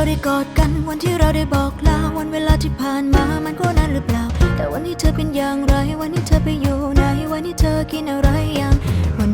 เราได้กอดกันวันที่เราได้บอกลาวันเวลาที่ผ่านมามันก็นานหรือเปล่า แต่วันนี้เธอเป็นอย่างไร วันนี้เธอไปอยู่ไหนวันนี้เธอกินอะไรยังวัน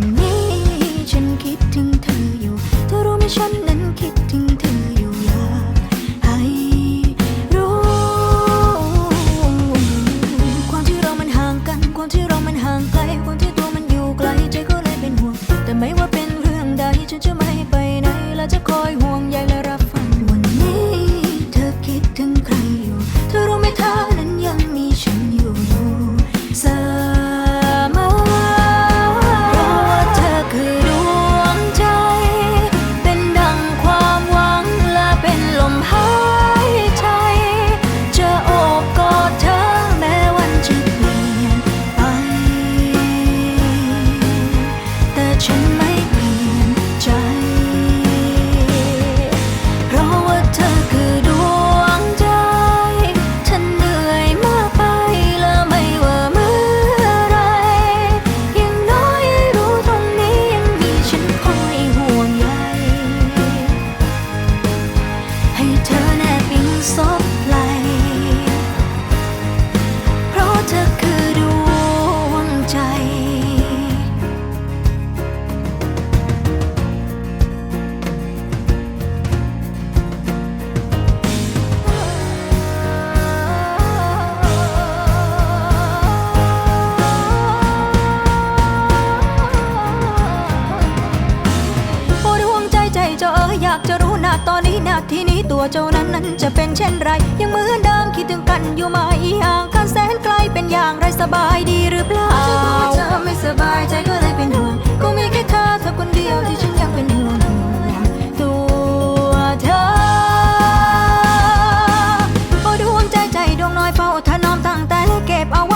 ซบไหล เจ้านั้นนั้นจะเป็นเช่นไร ยังเหมือนเดิมคิดถึงกันอยู่ไหมห่างกันแสนไกลเป็นอย่างไรสบายดีหรือเปล่าฉันรู้ว่าเธอไม่สบายใจก็เลยเป็นห่วงก็มีแค่เธอเธอคนเดียวที่ฉันยังเป็นห่วงตัวเธอโอ้ดวงใจใจดวงน้อยเฝ้าถนอมตั้งแต่เก็บเอาไว้